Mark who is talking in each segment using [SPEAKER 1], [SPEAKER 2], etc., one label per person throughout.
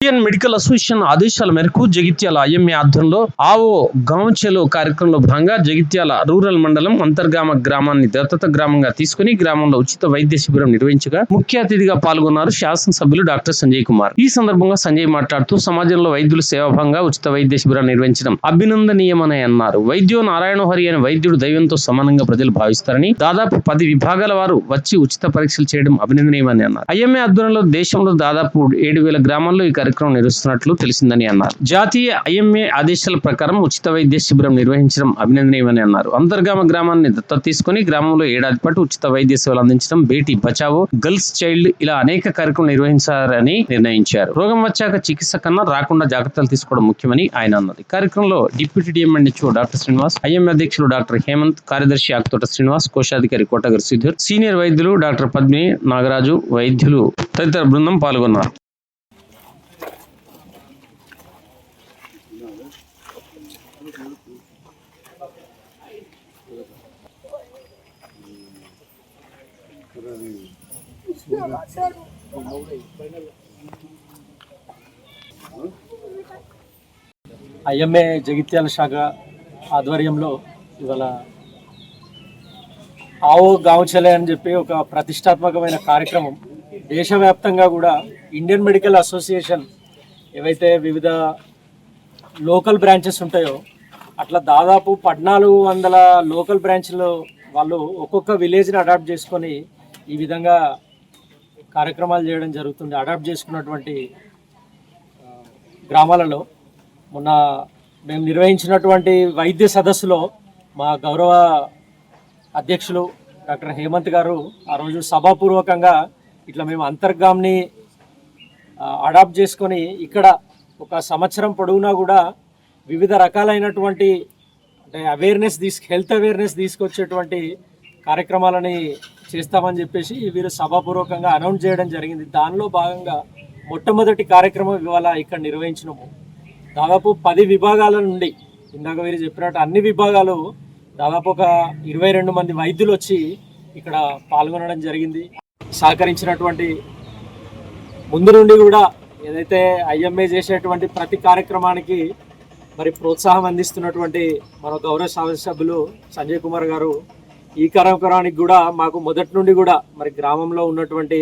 [SPEAKER 1] Indian medical association ఆదేశాల మేరకు Jagtial IMA ఆధ్వర్యంలో ఆవో గాంచెలో కార్యక్రమంలో భాగంగా జగిత్యాల రూరల్ మండలం అంతర్గామ గ్రామాన్ని దత్తత గ్రామంగా తీసుకుని గ్రామంలో ఉచిత వైద్య శిబిరం నిర్వహించగా ముఖ్య అతిథిగా పాల్గొన్నారు శాసనసభ్యులు డాక్టర్ సంజయ్ కుమార్. ఈ సందర్భంగా సంజయ్ మాట్లాడుతూ సమాజంలో వైద్యులు సేవాభంగా ఉచిత వైద్య శిబిరాన్ని నిర్వహించడం అభినందనీయమని అన్నారు. వైద్యో నారాయణ హరి అనే వైద్యుడు దైవంతో సమానంగా ప్రజలు భావిస్తారని దాదాపు పది విభాగాల వారు వచ్చి ఉచిత పరీక్షలు చేయడం అభినందనీయమని అన్నారు. ఐఎంఏ ఆధ్వర్యంలో దేశంలో దాదాపు ఏడు వేల గ్రామాల్లో ఈ కార్యక్రమం నిర్వహిస్తున్నట్లు తెలిసిందని అన్నారు. జాతీయ ఐఎంఏ ఆదేశాల ప్రకారం ఉచిత వైద్య శిబిరం నిర్వహించడం అభినందనీయమని అన్నారు. అంతర్గామ గ్రామాన్ని దత్తత తీసుకుని గ్రామంలో ఏడాది పాటు ఉచిత వైద్య సేవలు అందించడం బేటీ బచావో గర్ల్స్ చైల్డ్ ఇలా అనేక కార్యక్రమాలు నిర్వహించారని నిర్ణయించారు. రోగం వచ్చాక చికిత్స కన్నా రాకుండా జాగ్రత్తలు తీసుకోవడం ముఖ్యమని ఆయన అన్నది కార్యక్రమంలో deputy DMHO doctor Srinivas IMA అధ్యక్షులు డాక్టర్ హేమంత్ కార్యదర్శి ఆకుతోట శ్రీనివాస్ కోశాధికారి కోటగర్ శ్రీధర్ సీనియర్ వైద్యులు డాక్టర్ పద్మిని నాగరాజు వైద్యులు తదితర బృందం పాల్గొన్నారు.
[SPEAKER 2] ఐఎంఏ జగిత్యాల శాఖ ఆధ్వర్యంలో ఇవాళ ఆవు గావుచలే అని చెప్పి ఒక ప్రతిష్టాత్మకమైన కార్యక్రమం. దేశవ్యాప్తంగా కూడా ఇండియన్ మెడికల్ అసోసియేషన్ ఏవైతే వివిధ లోకల్ బ్రాంచెస్ ఉంటాయో అట్లా దాదాపు పద్నాలుగు వందల లోకల్ బ్రాంచ్లో వాళ్ళు ఒక్కొక్క విలేజ్ని అడాప్ట్ చేసుకొని ఈ విధంగా కార్యక్రమాలు చేయడం జరుగుతుంది. అడాప్ట్ చేసుకున్నటువంటి గ్రామాలలో మొన్న మేము నిర్వహించినటువంటి వైద్య సదస్సులో మా గౌరవ అధ్యక్షులు డాక్టర్ హేమంత్ గారు ఆ రోజు సభాపూర్వకంగా ఇట్లా మేము అంతర్గామ్ని అడాప్ట్ చేసుకొని ఇక్కడ ఒక సంవత్సరం పొడవునా కూడా వివిధ రకాలైనటువంటి అంటే అవేర్నెస్ తీసుకు హెల్త్ అవేర్నెస్ తీసుకొచ్చేటువంటి కార్యక్రమాలని చేస్తామని చెప్పేసి వీరు సభాపూర్వకంగా అనౌన్స్ చేయడం జరిగింది. దానిలో భాగంగా మొట్టమొదటి కార్యక్రమం ఇవాళ ఇక్కడ నిర్వహించినాము. దాదాపు పది విభాగాల నుండి ఇందాక వీరు చెప్పినట్టు అన్ని విభాగాలు దాదాపు ఒక ఇరవై రెండు మంది వైద్యులు వచ్చి ఇక్కడ పాల్గొనడం జరిగింది. సహకరించినటువంటి ముందు నుండి కూడా ఏదైతే ఐఎంఏ చేసేటువంటి ప్రతి కార్యక్రమానికి మరి ప్రోత్సాహం అందిస్తున్నటువంటి మన గౌరవ శాసనసభ్యులు సంజయ్ కుమార్ గారు ఈ కార్యక్రమానికి కూడా మాకు మొదటి నుండి కూడా మరి గ్రామంలో ఉన్నటువంటి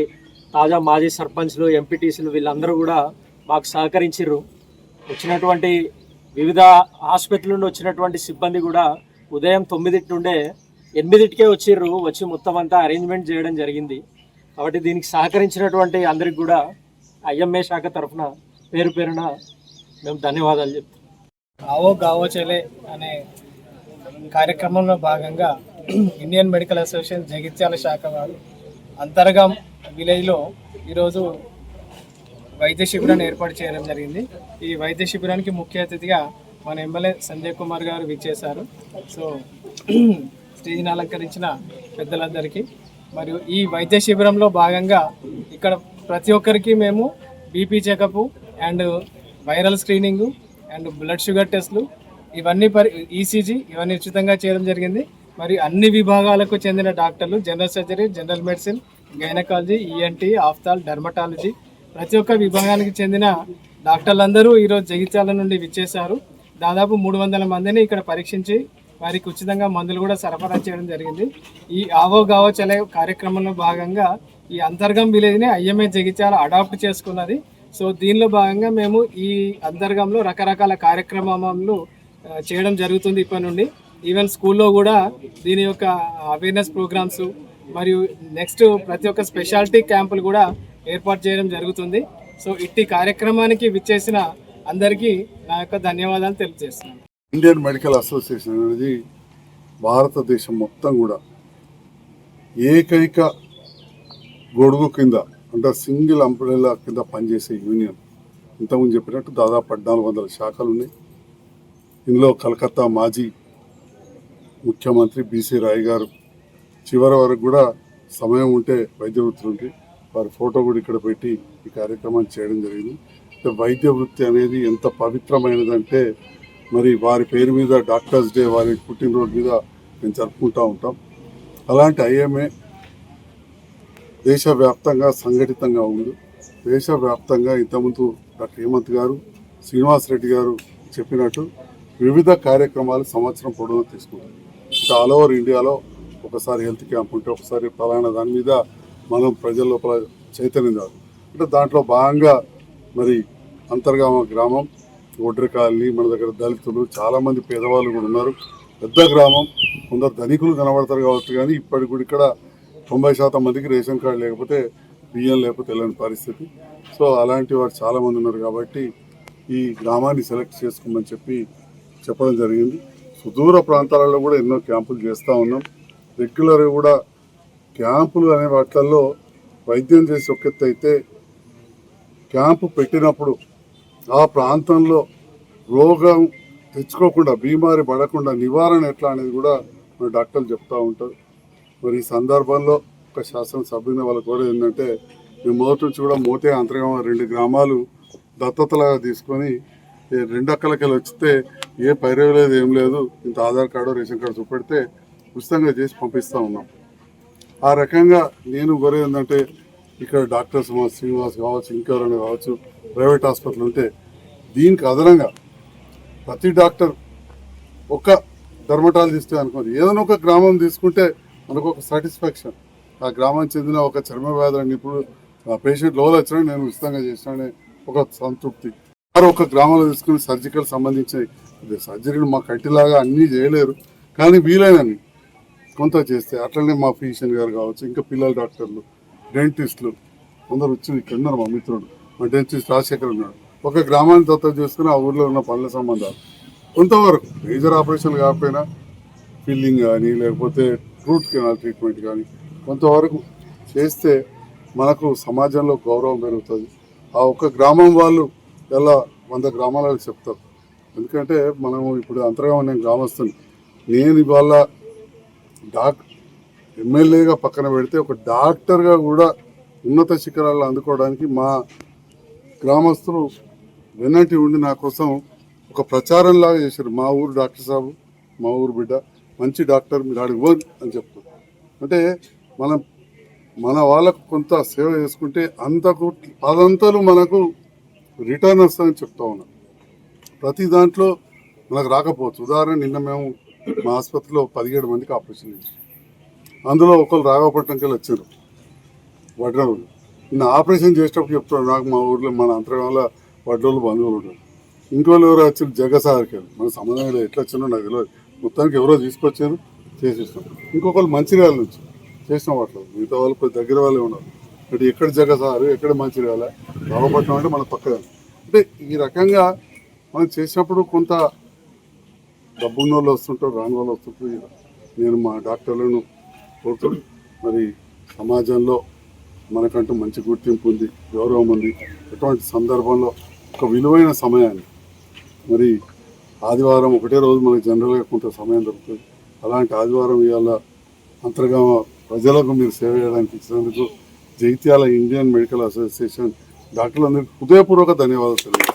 [SPEAKER 2] తాజా మాజీ సర్పంచ్లు ఎంపీటీసీలు వీళ్ళందరూ కూడా మాకు సహకరించారు వచ్చినటువంటి వివిధ ఆసుపత్రుల నుండి వచ్చినటువంటి సిబ్బంది కూడా ఉదయం తొమ్మిదింటి నుండే ఎనిమిదింటికే వచ్చిర్రు. వచ్చి మొత్తం అంతా అరేంజ్మెంట్ చేయడం జరిగింది. కాబట్టి దీనికి సహకరించినటువంటి అందరికి కూడా ఐఎంఏ శాఖ తరఫున పేరు పేరున మేము ధన్యవాదాలు చెప్తాం
[SPEAKER 3] ఆవో గావో చెలే అనే కార్యక్రమంలో భాగంగా ఇండియన్ మెడికల్ అసోసియేషన్ జగిత్యాల శాఖ వారు అంతర్గం విలేజ్లో ఈరోజు వైద్య శిబిరాన్ని ఏర్పాటు చేయడం జరిగింది. ఈ వైద్య శిబిరానికి ముఖ్య అతిథిగా మన ఎమ్మెల్యే సంజయ్ కుమార్ గారు విచ్చేశారు. సో స్టేజ్ని అలంకరించిన పెద్దలందరికీ. మరియు ఈ వైద్య శిబిరంలో భాగంగా ఇక్కడ ప్రతి ఒక్కరికి మేము BP checkup and viral screening and blood sugar టెస్ట్లు ఇవన్నీ పరి ఈసీజీ ఇవన్నీ ఉచితంగా చేయడం జరిగింది. మరి అన్ని విభాగాలకు చెందిన డాక్టర్లు general surgery general medicine gynaecology ENT ophthal dermatology. ప్రతి ఒక్క విభాగానికి చెందిన డాక్టర్లందరూ ఈరోజు జగిత్యాల నుండి విచ్చేశారు. దాదాపు మూడు వందల మందిని ఇక్కడ పరీక్షించి వారికి ఉచితంగా మందులు కూడా సరఫరా చేయడం జరిగింది. ఈ ఆవో గావో చలే కార్యక్రమంలో భాగంగా ఈ అంతర్గం విలేజ్ని ఐఎంఏ జగిత్యాల అడాప్ట్ చేసుకున్నది. సో దీనిలో భాగంగా మేము ఈ అంతర్గంలో రకరకాల కార్యక్రమాలు చేయడం జరుగుతుంది ఇప్పటి నుండి. ఈవెన్ స్కూల్లో కూడా దీని యొక్క అవేర్నెస్ ప్రోగ్రామ్స్ మరియు నెక్స్ట్ ప్రతి ఒక్క స్పెషాలిటీ క్యాంపులు కూడా ఏర్పాటు చేయడం జరుగుతుంది. సో ఇట్టి కార్యక్రమానికి విచ్చేసిన అందరికీ నా యొక్క ధన్యవాదాలు తెలియజేస్తున్నాను.
[SPEAKER 4] ఇండియన్ మెడికల్ అసోసియేషన్ అనేది భారతదేశం మొత్తం కూడా ఏకైక గొడుగు కింద అంటే సింగిల్ అంబ్రెల్లా కింద పనిచేసే యూనియన్. ఇంతకుముందు చెప్పినట్టు దాదాపు పద్నాలుగు వందల శాఖలు ఉన్నాయి. ఇందులో కలకత్తా మాజీ ముఖ్యమంత్రి బీసీ రాయ్ గారు. చివరి వరకు కూడా సమయం ఉంటే వైద్య వృత్తి ఉంటే వారి ఫోటో కూడా ఇక్కడ పెట్టి ఈ కార్యక్రమాన్ని చేయడం జరిగింది. అంటే వైద్య వృత్తి అనేది ఎంత పవిత్రమైనదంటే మరి వారి పేరు మీద డాక్టర్స్ డే వారి పుట్టినరోజు మీద మేము జరుపుకుంటూ ఉంటాం. అలాంటి ఐఎంఏ దేశవ్యాప్తంగా సంఘటితంగా ఉంది. దేశవ్యాప్తంగా ఇంతకుముందు డాక్టర్ హేమంత్ గారు శ్రీనివాస్ రెడ్డి గారు చెప్పినట్టు వివిధ కార్యక్రమాలు సంవత్సరం పొడవు తీసుకుంటారు. ఆల్ ఓవర్ ఇండియాలో ఒకసారి హెల్త్ క్యాంప్ ఉంటే ఒకసారి ఫలానా దాని మీద మనం ప్రజల లోపల చైతన్యం కాదు. అంటే దాంట్లో భాగంగా మరి అంతర్గామ గ్రామం ఒడ్రి కాలనీ మన దగ్గర దళితులు చాలామంది పేదవాళ్ళు కూడా ఉన్నారు. పెద్ద గ్రామం కొందరు ధనికులు కనబడతారు కాబట్టి కానీ ఇప్పటికి కూడా ఇక్కడ తొంభై శాతం మందికి రేషన్ కార్డు లేకపోతే బియ్యం లేకపోతే వెళ్ళని పరిస్థితి. సో అలాంటి వారు చాలామంది ఉన్నారు కాబట్టి ఈ గ్రామాన్ని సెలెక్ట్ చేసుకోమని చెప్పి చెప్పడం జరిగింది. సుదూర ప్రాంతాలలో కూడా ఎన్నో క్యాంపులు చేస్తూ ఉన్నాం. రెగ్యులర్గా కూడా క్యాంపులు అనే వాటిల్లో వైద్యం చేసి ఒక క్యాంపు పెట్టినప్పుడు ఆ ప్రాంతంలో రోగం తెచ్చుకోకుండా బీమారి పడకుండా నివారణ ఎట్లా అనేది కూడా మన డాక్టర్లు చెప్తూ ఉంటారు. మరి ఈ సందర్భంలో ఒక శాసనసభ్యుని వాళ్ళ కూడా ఏంటంటే మేము మొదటి నుంచి కూడా మోతే అంతర్గమ రెండు గ్రామాలు దత్తతలాగా తీసుకొని రెండు అక్కలకి వచ్చితే ఏ పైరవి లేదు ఏం లేదు ఇంత ఆధార్ కార్డు రేషన్ కార్డు చూపెడితే ఉచితంగా చేసి పంపిస్తూ ఉన్నాం. ఆ రకంగా నేను కోరేది ఏంటంటే ఇక్కడ డాక్టర్స్ మా శ్రీనివాస్ కావచ్చు ఇంకెవరైనా కావచ్చు ప్రైవేట్ హాస్పిటల్ ఉంటే దీనికి అదనంగా ప్రతి డాక్టర్ ఒక డర్మటాలజిస్ట్ అనుకోండి. ఏదైనా ఒక గ్రామం తీసుకుంటే మనకు ఒక సాటిస్ఫాక్షన్. ఆ గ్రామానికి చెందిన ఒక చర్మ వ్యాధుల నిపుణుడు ఆ పేషెంట్ లోవలు వచ్చినా నేను ఉచితంగా చేసినానే ఒక సంతృప్తి. వారు ఒక గ్రామంలో తీసుకుని సర్జికల్ సంబంధించిన సర్జరీలు మా కట్టిలాగా అన్నీ చేయలేరు. కానీ వీలైనని కొంత చేస్తే అట్లనే మా ఫిజిషియన్ గారు కావచ్చు ఇంకా పిల్లల డాక్టర్లు డెంటిస్టులు అందరు వచ్చి ఇక్కడ ఉన్నారు మా మిత్రుడు మా డెంటిస్ట్ రాజశేఖర్ ఉన్నాడు. ఒక గ్రామాన్ని దత్తత చేసుకుని ఆ ఊర్లో ఉన్న పనుల సంబంధాలు. కొంతవరకు మేజర్ ఆపరేషన్లు కాకపోయినా ఫిల్లింగ్ కానీ లేకపోతే రూట్ కెనాల్ ట్రీట్మెంట్ కానీ కొంతవరకు చేస్తే మనకు సమాజంలో గౌరవం పెరుగుతుంది. ఆ ఒక్క గ్రామం వాళ్ళు ఎలా వంద గ్రామాలకు చెప్తారు ఎందుకంటే మనం ఇప్పుడు అంతర్గా నేను గ్రామస్తుని నేను ఇవాళ డాక్ ఎమ్మెల్యేగా పక్కన పెడితే ఒక డాక్టర్గా కూడా ఉన్నత శిఖరాలు అందుకోవడానికి మా గ్రామస్తులు వెన్నటి ఉండి నా కోసం ఒక ప్రచారం లాగా చేశారు. మా ఊరు డాక్టర్ సాబు మా ఊరు బిడ్డ మంచి డాక్టర్ మీరు ఆడికి అని చెప్తారు. అంటే మనం మన వాళ్ళకు కొంత సేవ చేసుకుంటే అంతకు పదంతలు మనకు రిటర్న్ వస్తుందని చెప్తా ఉన్నాం. ప్రతి దాంట్లో మనకు రాకపోవచ్చు. ఉదాహరణ నిన్న మేము మా ఆసుపత్రిలో పదిహేడు మందికి ఆపరేషన్ చేసాం అందులో ఒకరు రాఘవపట్నంకి వచ్చారు. వడ్రోళ్ళు నిన్న ఆపరేషన్ చేసేటప్పుడు చెప్తాడు నాకు మా ఊర్లో మన అంతర్గంలో వడ్రోళ్ళు బంధువులు ఉంటారు. ఇంకోళ్ళు ఎవరో వచ్చారు జగసారికి మన సంబంధం లేదు ఎట్లా వచ్చిందో నాకు తెలియదు మొత్తానికి ఎవరో తీసుకొచ్చారు చేసేస్తాం ఇంకొకరు మంచిర్యాల నుంచి చేసిన వాటిలో మిగతా వాళ్ళు కొద్ది దగ్గర వాళ్ళే ఉన్నారు. అంటే ఎక్కడ జగసారు ఎక్కడ మంచిర్యాల రామపట్నం అంటే మన పక్కన అంటే ఈ రకంగా మనం చేసినప్పుడు కొంత డబ్బున్న వాళ్ళు వస్తుంటారు రాని వాళ్ళు వస్తుంటారు. నేను మా డాక్టర్లను కోరుతూ మరి సమాజంలో మనకంటూ మంచి గుర్తింపు ఉంది గౌరవం ఉంది. ఎటువంటి సందర్భంలో ఒక విలువైన సమయాన్ని మరి ఆదివారం ఒకటే రోజు మనకి జనరల్గా కొంత సమయం దొరుకుతుంది. అలాంటి ఆదివారం ఇవాళ అంతర్గా ప్రజలకు మీరు సేవ చేయడానికి ఇచ్చినందుకు జైత్యాల ఇండియన్ మెడికల్ అసోసియేషన్. డాక్టర్లందరికీ హృదయపూర్వక ధన్యవాదాలు